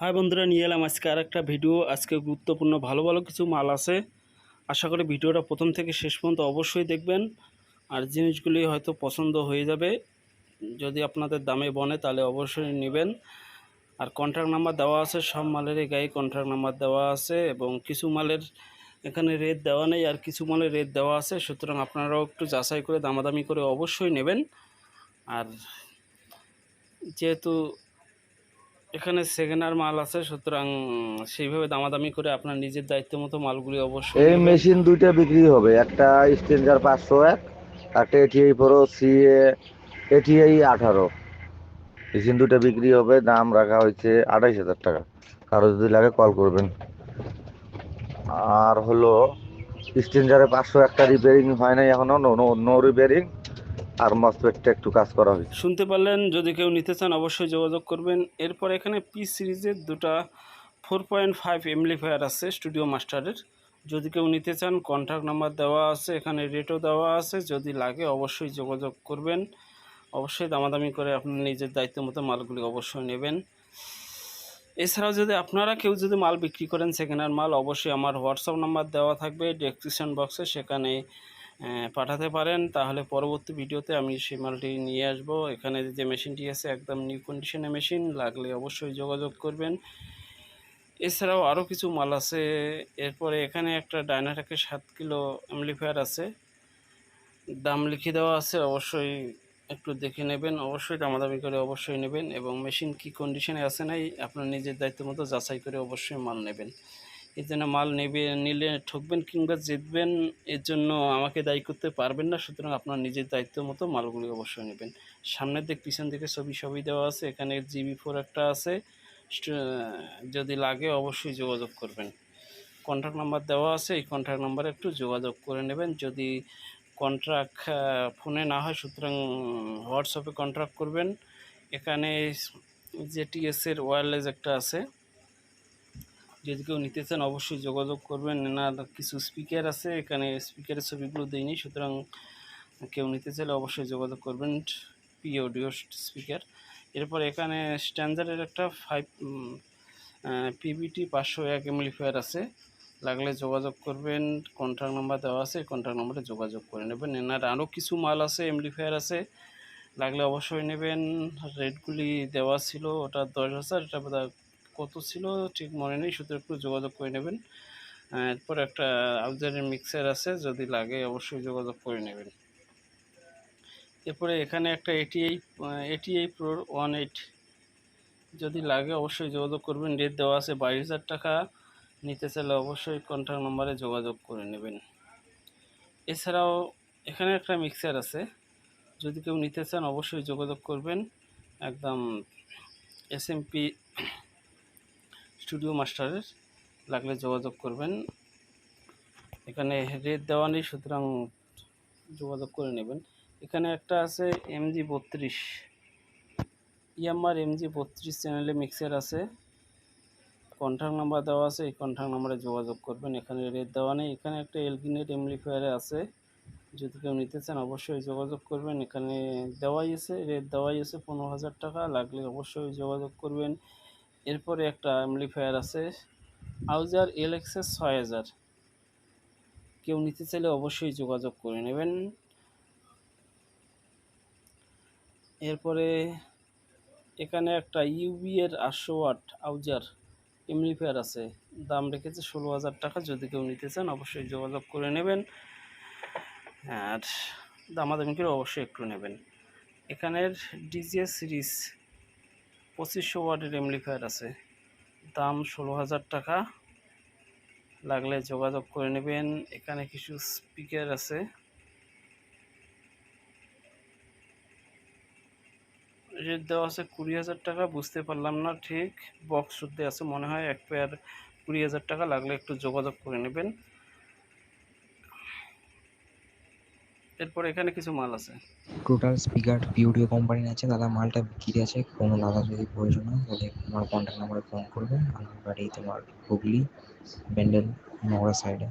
High বন্ধুরা, নিয়ে এলাম আজকে আর একটা ভিডিও। আজকে গুরুত্বপূর্ণ ভালো ভালো কিছু মাল আছে। আশা করি ভিডিওটা প্রথম থেকে শেষ পর্যন্ত অবশ্যই দেখবেন। আর জিনিসগুলি হয়তো পছন্দ হয়ে যাবে। যদি আপনাদের দামে বনে, তাহলে অবশ্যই নেবেন। আর কন্ট্রাক্ট নাম্বার দেওয়া আছে, সব মালেরই গায়ে কন্ট্রাক্ট নাম্বার দেওয়া আছে এবং কিছু মালের এখানে রেট দেওয়া নেই আর কিছু মালের রেট দেওয়া আছে। সুতরাং আপনারাও একটু যাচাই করে দামাদামি করে অবশ্যই নেবেন। আর যেহেতু এখানে সেকেন্ডার মাল আছে সুতরাং সেইভাবে দামাদামি করে আপনার নিজের দায়িত্ব মতো মালগুলি অবশ্যই এই মেশিন দুইটা বিক্রি হবে একটা স্ট্রেঞ্জার পাঁচশো এক একটা এটিআই প্রো সিএ এটিআই আঠারো। মেশিন দুটো বিক্রি হবে দাম রাখা হয়েছে আঠাইশ হাজার টাকা। কারও যদি লাগে কল করবেন। আর হলো স্ট্রেঞ্জারে পাঁচশো একটা রিপেয়ারিং হয় নাই এখনও নো রিপেয়ারিং আর মসপেটটা একটু কাজ করা হয়েছে। শুনতে পারলেন, যদি কেউ নিতে চান অবশ্যই যোগাযোগ করবেন। এরপর এখানে পি সিরিজের দুটা ফোর পয়েন্ট ফাইভ এমলিফায়ার আছে স্টুডিও মাস্টারের যদি কেউ নিতে চান কন্ট্যাক্ট নাম্বার দেওয়া আছে, এখানে রেটও দেওয়া আছে। যদি লাগে অবশ্যই যোগাযোগ করবেন। অবশ্যই দামাদামি করে আপনার নিজের দায়িত্ব মতো মালগুলি অবশ্যই নেবেন। এছাড়াও যদি আপনারা কেউ যদি মাল বিক্রি করেন, সেখানের মাল অবশ্যই আমার হোয়াটসঅ্যাপ নাম্বার দেওয়া থাকবে। ডেসক্রিপশন বক্সে সেখানে পাঠাতে পারেন, তাহলে পরবর্তী ভিডিওতে আমি সেই মালটি নিয়ে আসব। এখানে যে মেশিনটি আছে, একদম নিউ কন্ডিশনের মেশিন লাগলে অবশ্যই যোগাযোগ করবেন। এছাড়াও আরও কিছু মাল আছে। এরপরে এখানে একটা ডায়নাটেকের সাত কিলো অ্যামলিফায়ার আছে। দাম লিখে দেওয়া আছে, অবশ্যই একটু দেখে নেবেন। অবশ্যই দামাদামি করে অবশ্যই নেবেন এবং মেশিন কি কন্ডিশনে আছে নাই, আপনার নিজের দায়িত্ব মতো যাচাই করে অবশ্যই মাল নেবেন। এই জন্য মাল নেবে, নিলে ঠকবেন কিংবা জিতবেন, এর জন্য আমাকে দায়ী করতে পারবেন না। সুতরাং আপনার নিজের দায়িত্ব মতো মালগুলি অবশ্যই নেবেন। সামনের দিক, পিছন দিকে ছবি সবই দেওয়া আছে। এখানে জিবি ফোর একটা আছে। যদি লাগে অবশ্যই যোগাযোগ করবেন। কন্ট্যাক্ট নাম্বার দেওয়া আছে। এই কন্ট্যাক্ট নাম্বারে একটু যোগাযোগ করে নেবেন। যদি কন্ট্রাক্ট ফোনে না হয়, সুতরাং হোয়াটসঅ্যাপে কন্ট্রাক্ট করবেন। এখানে যে টিএসের ওয়্যারলেস একটা আছে। যদি কেউ নিতে চান, অবশ্যই যোগাযোগ করবেন। না, কিছু স্পিকার আছে, এখানে স্পিকারের ছবিগুলো দিইনি, সুতরাং কেউ নিতে চাইলে অবশ্যই যোগাযোগ করবেন পি অডিও স্পিকার এরপর এখানে স্ট্যান্ডার্ডের একটা ফাইভ পিবিটি পাঁচশো এক এমলিফায়ার আছে। লাগলে যোগাযোগ করবেন কন্ট্যাক্ট নাম্বার দেওয়া আছে কন্ট্যাক্ট নাম্বারে যোগাযোগ করে নেবেন। এনার আরও কিছু মাল আছে এমলিফায়ার আছে, লাগলে অবশ্যই নেবেন। রেটগুলি দেওয়া ছিল, ওটা দশ হাজার, এটা কত ছিল ঠিক মনে নেই শুধু একটু যোগাযোগ করে নেবেন। এরপর একটা আউজারের মিক্সার আছে, যদি লাগে অবশ্যই যোগাযোগ করে নেবেন। এরপরে এখানে একটা এটিআই এটিআই প্রোর ওয়ান এইট যদি লাগে অবশ্যই যোগাযোগ করবেন রেট দেওয়া আছে বাইশ হাজার টাকা। নিতে চাইলে অবশ্যই কন্ট্যাক্ট নম্বরে যোগাযোগ করে নেবেন। এছাড়াও এখানে একটা মিক্সার আছে, যদি কেউ নিতে চান অবশ্যই যোগাযোগ করবেন। একদম এস এম পি স্টুডিও মাস্টারের লাগলে যোগাযোগ করবেন। এখানে রেট দেওয়া নেই, সুতরাং যোগাযোগ করে নেবেন। এখানে একটা আছে এমজি বত্রিশ। ইয়ামার এমজি বত্রিশ চ্যানেলে মিক্সার আছে। কন্ট্যাক্ট নাম্বার দেওয়া আছে, এই কন্ট্যাক্ট নাম্বারে যোগাযোগ করবেন। এখানে রেট দেওয়া নেই, এখানে একটা এলকিনেট এমলিফায়ারে আছে। যদি কেউ নিতে চান, অবশ্যই যোগাযোগ করবেন। এখানে দেওয়াই আছে রেট দেওয়াই আছে পনেরো হাজার টাকা, লাগলে অবশ্যই যোগাযোগ করবেন। এরপরে একটা অ্যামলিফায়ার আছে। আউজার এল ছয় হাজার। কেউ নিতে চাইলে অবশ্যই যোগাযোগ করে নেবেন। এরপরে এখানে একটা ইউবি এর আটশো ওয়াট আউজার এমলিফায়ার আছে। দাম রেখেছে ষোলো হাজার টাকা। যদি কেউ নিতে চান, অবশ্যই যোগাযোগ করে নেবেন। আর দামাদামি করে অবশ্যই একটু নেবেন। এখানের ডিজে সিরিজ পঁচিশশো ওয়াটের এমলিফায়ার আছে। দাম ষোলো হাজার টাকা। লাগলে যোগাযোগ করে নেবেন। এখানে কিছু স্পিকার আছে। রেট দেওয়া আছে কুড়ি হাজার টাকা, বুঝতে পারলাম না ঠিক। বক্স শুদ্ধে আছে মনে হয়, এক পেয়ার কুড়ি হাজার টাকা। লাগলে একটু যোগাযোগ করে নেবেন। এরপর এখানে কিছু মাল আছে। টোটাল স্পিকার পিউডিও কোম্পানির আছে, দাদা মালটা বিক্রি আছে, কোনো দাদা যদি প্রয়োজন হয়, তাহলে আমার কন্ট্যাক্ট নাম্বারে ফোন করবে আমার বাড়ি তোমার হুগলি, ব্যান্ডেল নগরা সাইডে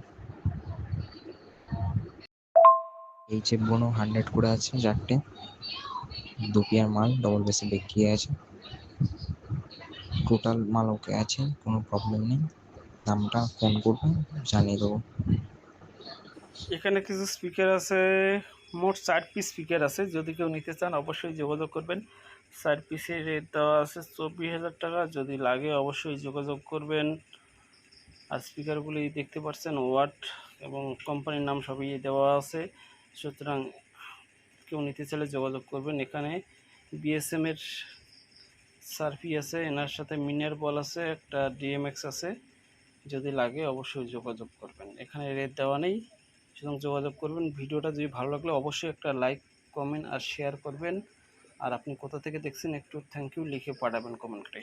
এইচ এফ বোনো হান্ড্রেড করে আছে, চারটে। দু পেয়ার মাল ডবল বেসে বিক্রি আছে। টোটাল মাল ওকে আছে, কোনো প্রবলেম নেই। দামটা ফোন করবেন জানিয়ে দেবো। এখানে কিছু স্পিকার আছে, মোট চার পিস স্পিকার আছে। যদি কেউ নিতে চান, অবশ্যই যোগাযোগ করবেন। চার পিসের রেট দেওয়া আছে চব্বিশ হাজার টাকা। যদি লাগে, অবশ্যই যোগাযোগ করবেন। আর স্পিকারগুলি দেখতে পাচ্ছেন, ওয়াট এবং কোম্পানির নাম সবই দেওয়া আছে। সুতরাং কেউ নিতে চাইলে যোগাযোগ করবেন। এখানে বিএসএম এর সার্ফি আছে, এনার সাথে মিনার বল আছে, একটা ডিএমএক্স আছে। যদি লাগে, অবশ্যই যোগাযোগ করবেন। এখানে রেট দেওয়া নেই। সুতরাং যোগাযোগ করবেন। ভিডিওটা যদি ভালো লাগলে, অবশ্যই একটা লাইক কমেন্ট আর শেয়ার করবেন। আর আপনি কোথা থেকে দেখছেন, একটু থ্যাংক ইউ লিখে পাঠাবেন কমেন্টে